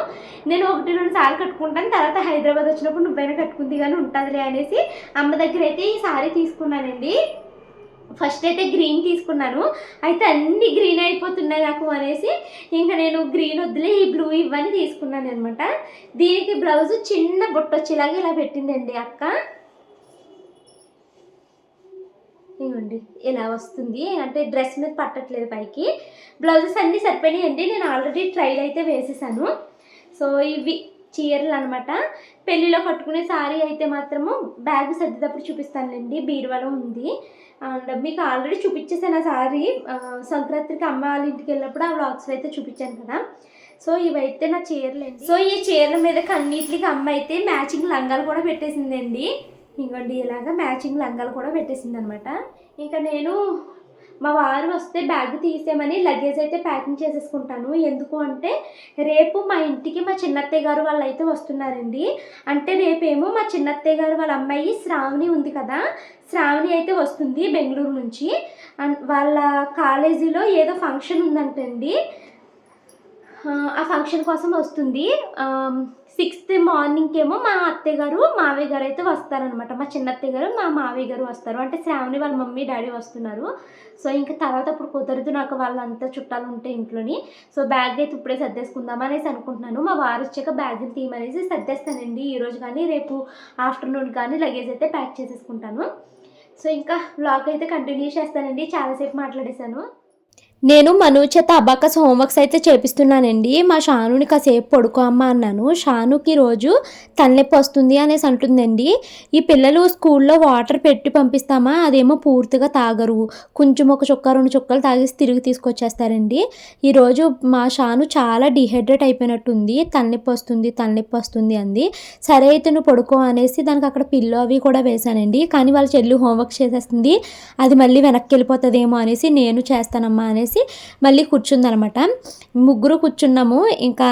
నేను ఒకటి రెండు సార్లు కట్టుకుంటాను తర్వాత హైదరాబాద్ వచ్చినప్పుడు నువ్వైనా కట్టుకుంది కానీ ఉంటుందిలే అనేసి అమ్మ దగ్గర అయితే ఈ సారీ తీసుకున్నానండి. ఫస్ట్ అయితే గ్రీన్ తీసుకున్నాను. అయితే అన్ని గ్రీన్ అయిపోతున్నాయి నాకు అనేసి ఇంకా నేను గ్రీన్ వద్దులే ఈ బ్లూ ఇవ్వని తీసుకున్నాను అనమాట దీనికి బ్లౌజ్ చిన్న బొట్టు వచ్చేలాగా ఇలా పెట్టిందండి అక్క. ఇవ్వండి ఇలా వస్తుంది. అంటే డ్రెస్ మీద పట్టట్లేదు పైకి. బ్లౌజెస్ అన్నీ సరిపోయినాయండి. నేను ఆల్రెడీ ట్రైల్ అయితే వేసేసాను. సో ఇవి చీరలు అనమాట పెళ్ళిలో కట్టుకునే సారీ అయితే మాత్రము బ్యాగ్ సర్దేటప్పుడు చూపిస్తానులేండి. బీరువాలో ఉంది. అండ్ మీకు ఆల్రెడీ చూపించేసాను ఆ సారీ. సంక్రాంతికి అమ్మ వాళ్ళ ఇంటికి వెళ్ళినప్పుడు ఆ వ్లాగ్స్లో అయితే చూపించాను కదా. సో ఇవైతే నా చీరలు సో ఈ చీరల మీద అన్నిటికి అమ్మ అయితే మ్యాచింగ్ లంగాలు కూడా పెట్టేసిందండి. ఇంకోండి ఇలాగా మ్యాచింగ్ లంగాలు కూడా పెట్టేసింది అనమాట ఇంకా నేను మా వారు వస్తే బ్యాగ్ తీసేమని లగేజ్ అయితే ప్యాకింగ్ చేసేసుకుంటాను. ఎందుకు అంటే రేపు మా ఇంటికి మా చిన్నత్తయ్య గారు వాళ్ళు అయితే వస్తున్నారండి. అంటే రేపేమో మా చిన్నత్తయ్య గారు వాళ్ళ అమ్మాయి శ్రావణి ఉంది కదా. శ్రావణి అయితే వస్తుంది బెంగళూరు నుంచి. వాళ్ళ కాలేజీలో ఏదో ఫంక్షన్ ఉందంటండి. ఆ ఫంక్షన్ కోసం వస్తుంది. సిక్స్త్ మార్నింగ్ ఏమో మా అత్తయ్య గారు మావయ్య గారు అయితే వస్తారనమాట మా చిన్న అత్తయ్య గారు మా మావయ్య గారు వస్తారు. అంటే శ్రావణి వాళ్ళ మమ్మీ డాడీ వస్తున్నారు. సో ఇంకా తర్వాత అప్పుడు కుదరదు నాకు వాళ్ళంతా చుట్టాలు ఉంటే ఇంట్లోని. సో బ్యాగ్ అయితే ఇప్పుడే సర్దేసుకుందాం అనేసి అనుకుంటున్నాను. మా వారు వచ్చాక బ్యాగ్ తీయమనేసి సర్దేస్తానండి. ఈరోజు కానీ రేపు ఆఫ్టర్నూన్ కానీ లగేజ్ అయితే ప్యాక్ చేసేసుకుంటాను. సో ఇంకా బ్లాగ్ అయితే కంటిన్యూ చేస్తానండి. చాలాసేపు మాట్లాడేశాను. నేను మను చేత అబాకస్ హోంవర్క్స్ అయితే చేపిస్తున్నానండి. మా షానుని కాసేపు పడుకో అమ్మ అన్నాను. షానుకి రోజు తలనొప్పి వస్తుంది అనేసి అంటుందండి. ఈ పిల్లలు స్కూల్లో వాటర్ పెట్టి పంపిస్తామా? అదేమో పూర్తిగా తాగరు. కొంచెం ఒక చుక్క రెండు చుక్కలు తాగేసి తిరిగి తీసుకొచ్చేస్తారండి. ఈరోజు మా షాను చాలా డిహైడ్రేట్ అయిపోయినట్టుంది. తలనొప్పి వస్తుంది తలనొప్పి వస్తుంది అంది. సరే అయితే నువ్వు పడుకో అనేసి దానికి అక్కడ పిల్లో అవి కూడా వేశానండి. కానీ వాళ్ళ చెల్లి హోంవర్క్ చేసేస్తుంది. అది మళ్ళీ వెనక్కి వెళ్ళిపోతుందేమో అనేసి నేను చేస్తానమ్మా అనేసి మళ్ళీ కూర్చుందనమాట. ముగ్గురు కూర్చున్నాము. ఇంకా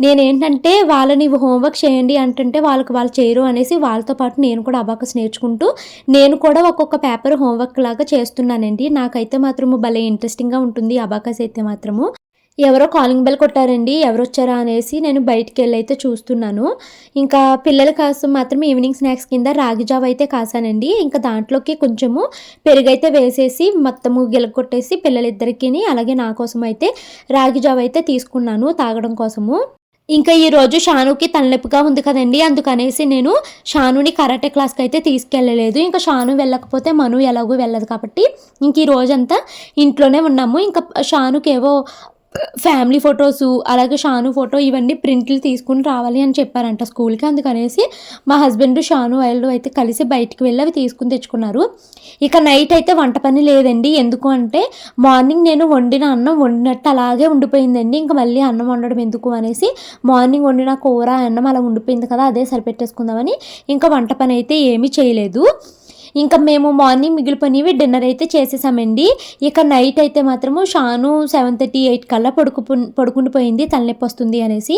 నేనేంటంటే వాళ్ళని హోంవర్క్ చేయండి అంటుంటే వాళ్ళకి వాళ్ళు చేయరు అనేసి వాళ్ళతో పాటు నేను కూడా అబాకస్ నేర్చుకుంటూ నేను కూడా ఒక్కొక్క పేపర్ హోంవర్క్ లాగా చేస్తున్నానండి. నాకైతే మాత్రము భలే ఇంట్రెస్టింగ్గా ఉంటుంది. అబాకస్ అయితే మాత్రము. ఎవరో కాలింగ్ బెల్ కొట్టారండి ఎవరు వచ్చారా అనేసి నేను బయటికి వెళ్ళి అయితే చూస్తున్నాను. ఇంకా పిల్లల కోసం మాత్రం ఈవినింగ్ స్నాక్స్ కింద రాగి జావ అయితే కాసానండి. ఇంకా దాంట్లోకి కొంచెము పెరుగైతే వేసేసి మొత్తము గిలకొట్టేసి పిల్లలిద్దరికీ అలాగే నా కోసం అయితే రాగి జావ అయితే తీసుకున్నాను తాగడం కోసము. ఇంకా ఈ రోజు షానుకి తలనొప్పిగా ఉంది కదండి అందుకనేసి నేను షానుని కరాటే క్లాస్కి అయితే తీసుకెళ్ళలేదు. ఇంకా షాను వెళ్ళకపోతే మను ఎలాగో వెళ్ళదు కాబట్టి ఇంక ఈ రోజంతా ఇంట్లోనే ఉన్నాము. ఇంకా షానుకి ఏవో ఫ్యామిలీ ఫొటోసు అలాగే షాను ఫోటో ఇవన్నీ ప్రింట్లు తీసుకుని రావాలి అని చెప్పారంట స్కూల్కి. అందుకనేసి మా హస్బెండ్ షాను వాళ్ళు అయితే కలిసి బయటికి వెళ్ళి అవి తీసుకుని తెచ్చుకున్నారు. ఇక నైట్ అయితే వంట పని లేదండి. ఎందుకు అంటే మార్నింగ్ నేను వండిన అన్నం వండినట్టు అలాగే ఉండిపోయిందండి. ఇంకా మళ్ళీ అన్నం వండడం ఎందుకు అనేసి మార్నింగ్ వండిన కూర అన్నం అలా ఉండిపోయింది కదా అదే సరిపెట్టేసుకుందామని ఇంకా వంట పని అయితే ఏమీ చేయలేదు. ఇంకా మేము మార్నింగ్ మిగిలిపోయినవి డిన్నర్ అయితే చేసేసామండి. ఇక నైట్ అయితే మాత్రము షాను సెవెన్ థర్టీ ఎయిట్ కల్లా పడుకు పడుకుండిపోయింది తలనొప్పి వస్తుంది అనేసి.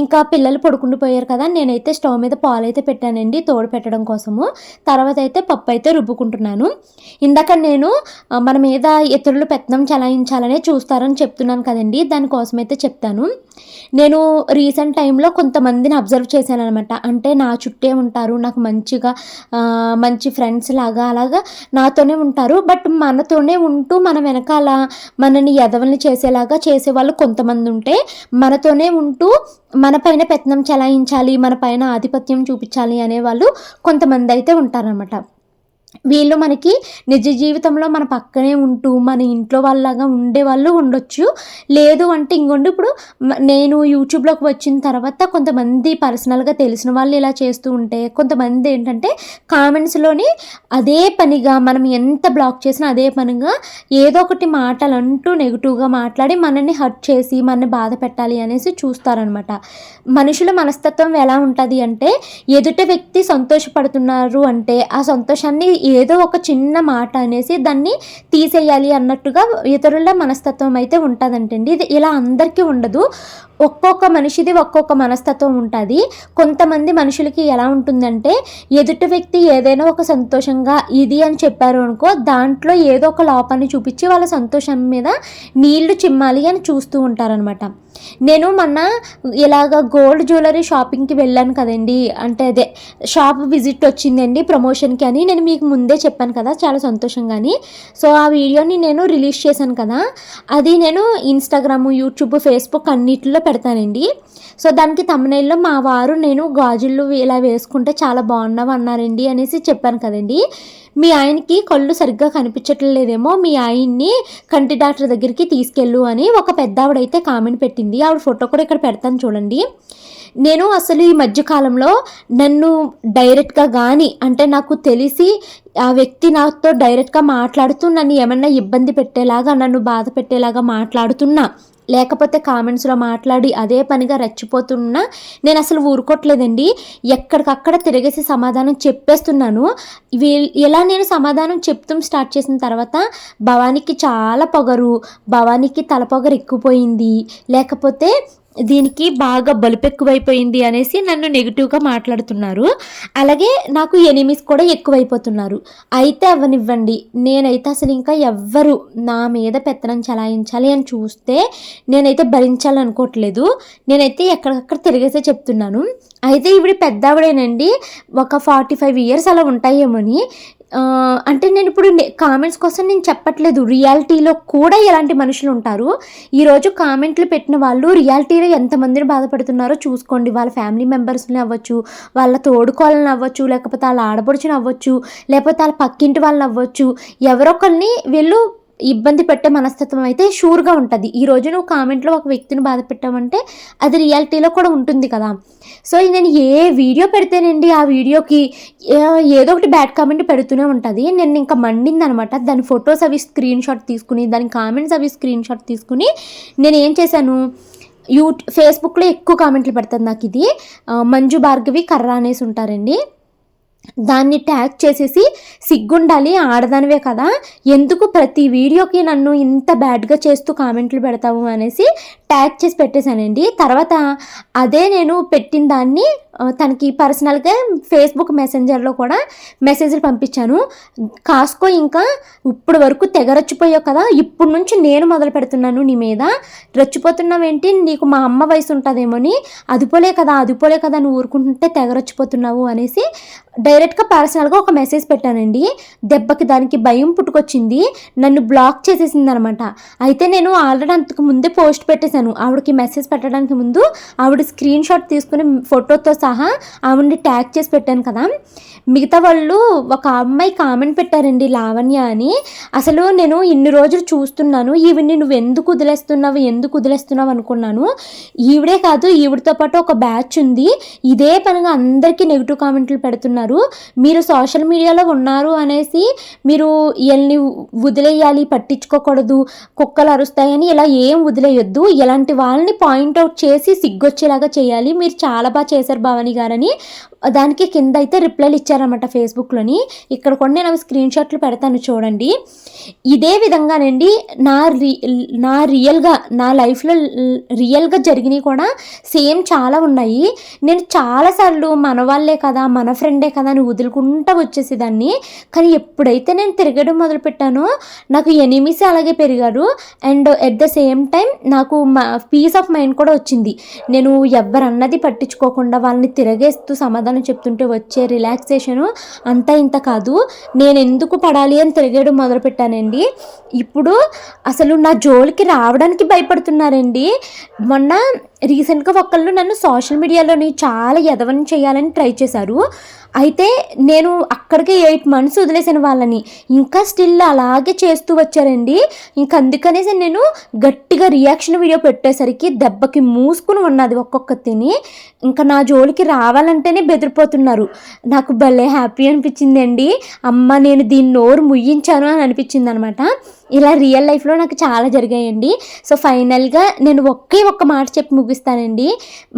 ఇంకా పిల్లలు పడుకుండిపోయారు కదా నేనైతే స్టవ్ మీద పాలు అయితే పెట్టానండి తోడు పెట్టడం కోసము. తర్వాత అయితే పప్పు అయితే రుబ్బుకుంటున్నాను. ఇందాక నేను మన మీద ఇతరులు పెత్తనం చలాయించాలనే చూస్తారని చెప్తున్నాను కదండి దానికోసం అయితే చెప్తాను. నేను రీసెంట్ టైంలో కొంతమందిని అబ్జర్వ్ చేశాను అనమాట అంటే నా చుట్టే ఉంటారు నాకు మంచిగా మంచి ఫ్రెండ్స్ లాగా అలాగా నాతోనే ఉంటారు. బట్ మనతోనే ఉంటూ మన వెనకాల మనని ఎదవల్ని చేసేలాగా చేసేవాళ్ళు కొంతమంది ఉంటే మనతోనే ఉంటూ మన పైన పెత్తనం చలాయించాలి మన పైన ఆధిపత్యం చూపించాలి అనేవాళ్ళు కొంతమంది అయితే ఉంటారనమాట వీళ్ళు మనకి నిజ జీవితంలో మన పక్కనే ఉంటూ మన ఇంట్లో వాళ్ళలాగా ఉండే వాళ్ళు ఉండొచ్చు. లేదు అంటే ఇంకొండి ఇప్పుడు నేను యూట్యూబ్లోకి వచ్చిన తర్వాత కొంతమంది పర్సనల్గా తెలిసిన వాళ్ళు ఇలా చేస్తూ ఉంటే కొంతమంది ఏంటంటే కామెంట్స్లోని అదే పనిగా మనం ఎంత బ్లాక్ చేసినా అదే పనిగా ఏదో ఒకటి మాటలు అంటూ నెగిటివ్గా మాట్లాడి మనల్ని హర్ట్ చేసి మనల్ని బాధ పెట్టాలి అనేసి చూస్తారనమాట. మనుషుల మనస్తత్వం ఎలా ఉంటుంది అంటే ఎదుట వ్యక్తి సంతోషపడుతున్నారు అంటే ఆ సంతోషాన్ని ఏదో ఒక చిన్న మాట అనేసి దాన్ని తీసేయాలి అన్నట్టుగా ఇతరుల మనస్తత్వం అయితే ఉంటుందంటండి. ఇది ఇలా అందరికీ ఉండదు. ఒక్కొక్క మనిషిది ఒక్కొక్క మనస్తత్వం ఉంటుంది. కొంతమంది మనుషులకి ఎలా ఉంటుందంటే ఎదుటి వ్యక్తి ఏదైనా ఒక సంతోషంగా ఇది అని చెప్పారు అనుకో దాంట్లో ఏదో ఒక లోపాన్ని చూపించి వాళ్ళ సంతోషం మీద నీళ్ళు చిమ్మాలి అని చూస్తూ ఉంటారనమాట నేను మొన్న ఇలాగ గోల్డ్ జ్యువెలరీ షాపింగ్కి వెళ్ళాను కదండి. అంటే అదే షాప్ విజిట్ వచ్చిందండి ప్రమోషన్కి అని. నేను మీకు ముందే చెప్పాను కదా చాలా సంతోషంగాని. సో ఆ వీడియోని నేను రిలీజ్ చేశాను కదా. అది నేను ఇన్స్టాగ్రామ్ యూట్యూబ్ ఫేస్బుక్ అన్నిటిలో పెడతానండి. సో దానికి తమ్మునేల్లో మా వారు నేను గాజులు ఇలా వేసుకుంటే చాలా బాగున్నావు అన్నారండి అనేసి చెప్పాను కదండి. మీ ఆయనకి కళ్ళు సరిగ్గా కనిపించట్లేదేమో మీ ఆయన్ని కంటి డాక్టర్ దగ్గరికి తీసుకెళ్ళు అని ఒక పెద్ద ఆవిడైతే కామెంట్ పెట్టింది. ఆవిడ ఫోటో కూడా ఇక్కడ పెడతాను చూడండి. నేను అసలు ఈ మధ్యకాలంలో నన్ను డైరెక్ట్గా కానీ అంటే నాకు తెలిసి ఆ వ్యక్తి నాతో డైరెక్ట్గా మాట్లాడుతూ నన్ను ఏమన్నా ఇబ్బంది పెట్టేలాగా నన్ను బాధ పెట్టేలాగా మాట్లాడుతున్నా. లేకపోతే కామెంట్స్లో మాట్లాడి అదే పనిగా రెచ్చిపోతున్నా నేను అసలు ఊరుకోవట్లేదండి ఎక్కడికక్కడ తిరిగేసి సమాధానం చెప్పేస్తున్నాను. వీ- ఇలా నేను సమాధానం చెప్తూ స్టార్ట్ చేసిన తర్వాత భవానికి చాలా పొగరు భవానికి తల పొగరు ఎక్కిపోయింది లేకపోతే దీనికి బాగా బలుపు ఎక్కువైపోయింది అనేసి నన్ను నెగిటివ్గా మాట్లాడుతున్నారు. అలాగే నాకు ఎనిమిస్ కూడా ఎక్కువైపోతున్నారు. అయితే అవనివ్వండి. నేనైతే అసలు ఇంకా ఎవ్వరు నా మీద పెత్తనం చలాయించాలి అని చూస్తే నేనైతే భరించాలనుకోవట్లేదు. నేనైతే ఎక్కడికక్కడ తిరిగేసే చెప్తున్నాను. అయితే ఇవిడ పెద్ద ఆవిడేనండి ఒక ఫార్టీ ఫైవ్ ఇయర్స్ అలా ఉంటాయేమోని. అని అంటే నేను ఇప్పుడు కామెంట్స్ కోసం నేను చెప్పట్లేదు. రియాలిటీలో కూడా ఎలాంటి మనుషులు ఉంటారు? ఈరోజు కామెంట్లు పెట్టిన వాళ్ళు రియాలిటీలో ఎంతమందిని బాధపడుతున్నారో చూసుకోండి. వాళ్ళ ఫ్యామిలీ మెంబర్స్ని అవ్వచ్చు వాళ్ళ తోడుకోళ్ళని అవ్వచ్చు లేకపోతే వాళ్ళ ఆడపడుచుని అవ్వచ్చు లేకపోతే వాళ్ళ పక్కింటి వాళ్ళని అవ్వచ్చు. ఎవరొకరిని వీళ్ళు ఇబ్బంది పెట్టే మనస్తత్వం అయితే షూర్గా ఉంటుంది. ఈ రోజు నువ్వు కామెంట్లో ఒక వ్యక్తిని బాధ పెట్టావంటే అది రియాలిటీలో కూడా ఉంటుంది కదా. సో నేను ఏ వీడియో పెడితేనండి ఆ వీడియోకి ఏదో ఒకటి బ్యాడ్ కామెంట్ పెడుతూనే ఉంటుంది. నేను ఇంకా మండింది అనమాట దాని ఫొటోస్ అవి స్క్రీన్ షాట్ తీసుకుని దాని కామెంట్స్ అవి స్క్రీన్ షాట్ తీసుకుని నేను ఏం చేశాను? యూ ఫేస్బుక్లో ఎక్కువ కామెంట్లు పెడుతుంది నాకు ఇది. మంజు భార్గవి కర్ర అనేసి ఉంటారండి. దాన్ని ట్యాగ్ చేసేసి సిగ్గుండాలి ఆడదానివే కదా. ఎందుకు ప్రతి వీడియోకి నన్ను ఇంత బ్యాడ్గా చేస్తూ కామెంట్లు పెడతావు అనేసి ప్యాక్ చేసి పెట్టేశానండి. తర్వాత అదే నేను పెట్టిన దాన్ని తనకి పర్సనల్గా ఫేస్బుక్ మెసెంజర్లో కూడా మెసేజ్లు పంపించాను. కాస్కో ఇంకా ఇప్పుడు వరకు తెగ రచ్చిపోయావు కదా ఇప్పుడు నుంచి నేను మొదలు పెడుతున్నాను నీ మీద. రచ్చిపోతున్నావేంటి? నీకు మా అమ్మ వయసు ఉంటుందేమోని? అదిపోలే కదా అదిపోలే కదా నువ్వు ఊరుకుంటుంటే తెగ రచ్చిపోతున్నావు అనేసి డైరెక్ట్గా పర్సనల్గా ఒక మెసేజ్ పెట్టానండి. దెబ్బకి దానికి భయం పుట్టుకొచ్చింది. నన్ను బ్లాక్ చేసేసింది అనమాట అయితే నేను ఆల్రెడీ అంతకు ముందే పోస్ట్ పెట్టేశాను. ఆవిడకి మెసేజ్ పెట్టడానికి ముందు ఆవిడ స్క్రీన్ షాట్ తీసుకుని ఫోటోతో సహా ఆవిడని ట్యాగ్ చేసి పెట్టాను కదా. మిగతా వాళ్ళు ఒక అమ్మాయి కామెంట్ పెట్టారండి లావణ్య అని. అసలు నేను ఇన్ని రోజులు చూస్తున్నాను ఈవిడ్ని నువ్వు ఎందుకు వదిలేస్తున్నావు ఎందుకు వదిలేస్తున్నావు అనుకున్నాను. ఈవిడే కాదు ఈవిడతో పాటు ఒక బ్యాచ్ ఉంది. ఇదే పనిగా అందరికీ నెగిటివ్ కామెంట్లు పెడుతున్నారు. మీరు సోషల్ మీడియాలో ఉన్నారు అనేసి మీరు వీళ్ళని వదిలేయాలి పట్టించుకోకూడదు కుక్కలు అరుస్తాయని ఇలా ఏం వదిలేయొద్దు ఇలాంటి వాళ్ళని పాయింట్అవుట్ చేసి సిగ్గొచ్చేలాగా చేయాలి. మీరు చాలా బాగా చేశారు భవానీ గారని. దానికి కింద అయితే రిప్లైలు ఇచ్చారన్నమాట ఫేస్బుక్లోని ఇక్కడ కూడా నేను అవి స్క్రీన్ షాట్లు పెడతాను చూడండి. ఇదే విధంగానండి నా రి నా రియల్గా నా లైఫ్లో రియల్గా జరిగినవి కూడా సేమ్ చాలా ఉన్నాయి. నేను చాలాసార్లు మన వాళ్ళే కదా మన ఫ్రెండే కదా అని వదులుకుంటా వచ్చేసేదాన్ని. కానీ ఎప్పుడైతే నేను తిరగడం మొదలుపెట్టానో నాకు ఎనిమిస్ అలాగే పెరిగారు. And at the same time నాకు పీస్ ఆఫ్ మైండ్ కూడా వచ్చింది. నేను ఎవరన్నది పట్టించుకోకుండా వాళ్ళని తిరగేస్తూ సమాధానం చెప్తుంటే వచ్చే రిలాక్సేషను అంతా ఇంత కాదు. నేను ఎందుకు పడాలి అని తిరిగేయడం మొదలుపెట్టానండి. ఇప్పుడు అసలు నా జోలికి రావడానికి భయపడుతున్నారండి. మొన్న రీసెంట్గా ఒకళ్ళు నన్ను సోషల్ మీడియాలోని చాలా ఎదవని చేయాలని ట్రై చేశారు. అయితే నేను అక్కడికి ఎయిట్ మంత్స్ వదిలేసిన వాళ్ళని. ఇంకా స్టిల్ అలాగే చేస్తూ వచ్చారండి. ఇంక అందుకనేసి నేను గట్టిగా రియాక్షన్ వీడియో పెట్టేసరికి దెబ్బకి మూసుకుని ఉన్నది ఒక్కొక్క తిని ఇంకా నా జోలికి రావాలంటేనే బెదిరిపోతున్నారు. నాకు భలే హ్యాపీ అనిపించిందండి. అమ్మ నేను దీన్ని నోరు ముయ్యించాను అని అనిపించింది అనమాట ఇలా రియల్ లైఫ్లో నాకు చాలా జరిగాయండి. సో ఫైనల్గా నేను ఒకే ఒక్క మాట చెప్పి ముగిస్తానండి.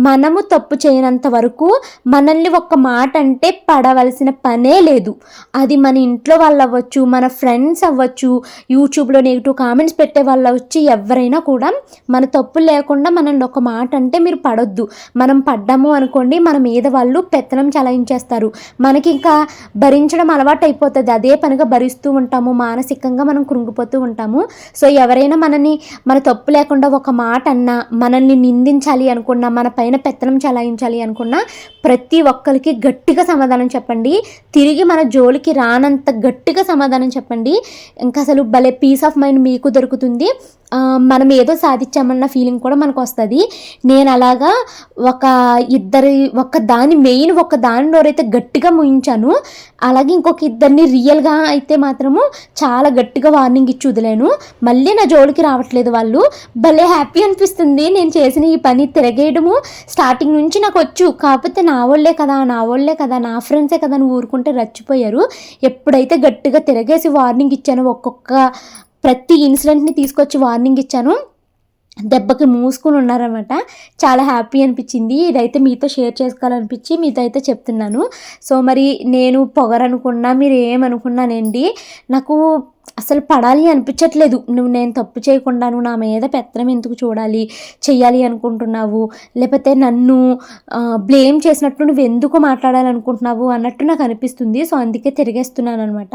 మనము తప్పు చేయనంత వరకు మనల్ని ఒక్క మాట అంటే పడవలసిన పనే లేదు. అది మన ఇంట్లో వాళ్ళు అవ్వచ్చు మన ఫ్రెండ్స్ అవ్వచ్చు యూట్యూబ్లో నెగిటివ్ కామెంట్స్ పెట్టే వాళ్ళు వచ్చి ఎవరైనా కూడా మన తప్పు లేకుండా మనల్ని ఒక మాట అంటే మీరు పడొద్దు. మనం పడ్డాము అనుకోండి మన మీద వాళ్ళు పెత్తనం చలాయించేస్తారు. మనకి ఇంకా భరించడం అలవాటు అయిపోతుంది అదే పనిగా భరిస్తూ ఉంటాము. మానసికంగా మనం కృంగిపోతూ ఉంటాము. సో ఎవరైనా మనని మన తప్పు లేకుండా ఒక మాట అన్నా మనల్ని నిందించాలి అనుకున్నా మన పైన పెత్తనం చలాయించాలి అనుకున్నా ప్రతి ఒక్కరికి గట్టిగా సమాధానం చెప్పండి. తిరిగి మన జోలికి రానంత గట్టిగా సమాధానం చెప్పండి. ఇంకా అసలు భలే పీస్ ఆఫ్ మైండ్ మీకు దొరుకుతుంది. మనం ఏదో సాధించామన్న ఫీలింగ్ కూడా మనకు వస్తుంది నేను అలాగా ఒక ఇద్దరి ఒక దాని మెయిన్ ఒక దాని నోరైతే గట్టిగా ముయించాను. అలాగే ఇంకొక ఇద్దరిని రియల్గా అయితే మాత్రము చాలా గట్టిగా వార్నింగ్ ఇచ్చి వదిలేను. మళ్ళీ నా జోలికి రావట్లేదు వాళ్ళు. భలే హ్యాపీ అనిపిస్తుంది నేను చేసిన ఈ పని తిరగేయడము. స్టార్టింగ్ నుంచి నాకు వచ్చు. కాకపోతే నా వాళ్ళే కదా నా వాళ్ళే కదా నా ఫ్రెండ్సే కదా అని ఊరుకుంటే రచ్చిపోయారు. ఎప్పుడైతే గట్టిగా తిరగేసి వార్నింగ్ ఇచ్చానో ఒక్కొక్క ప్రతి ఇన్సిడెంట్ని తీసుకొచ్చి వార్నింగ్ ఇచ్చాను. దెబ్బకి మూసుకుని ఉన్నారనమాట చాలా హ్యాపీ అనిపించింది. ఇదైతే మీతో షేర్ చేసుకోవాలనిపించి మీతో అయితే చెప్తున్నాను. సో మరి నేను పొగరనుకున్నా మీరు ఏమనుకున్నానండి నాకు అసలు పడాలి అనిపించట్లేదు. నువ్వు నేను తప్పు చేయకుండా నువ్వు నా మీద పెత్తనం ఎందుకు చూడాలి? చేయాలి అనుకుంటున్నావు? లేకపోతే నన్ను బ్లేమ్ చేసినట్టు నువ్వు ఎందుకు మాట్లాడాలనుకుంటున్నావు అన్నట్టు నాకు అనిపిస్తుంది. సో అందుకే తిరిగేస్తున్నాను అనమాట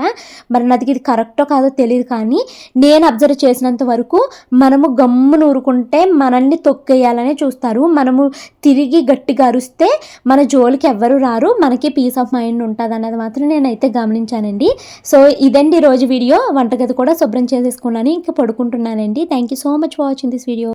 మరి నాకు ఇది కరెక్టో కాదో తెలియదు కానీ నేను అబ్జర్వ్ చేసినంత వరకు మనము గమ్ము ఊరుకుంటే మనల్ని తొక్కేయాలనే చూస్తారు. మనము తిరిగి గట్టిగా అరుస్తే మన జోలికి ఎవ్వరు రారు. మనకి పీస్ ఆఫ్ మైండ్ ఉంటుంది అన్నది మాత్రం నేనైతే గమనించానండి. సో ఇదండి ఈ రోజు వీడియో వంటగది కూడా శుభ్రం చేసేసుకున్నాను. ఇంకా పడుకుంటున్నానండి. Thank you so much for watching this video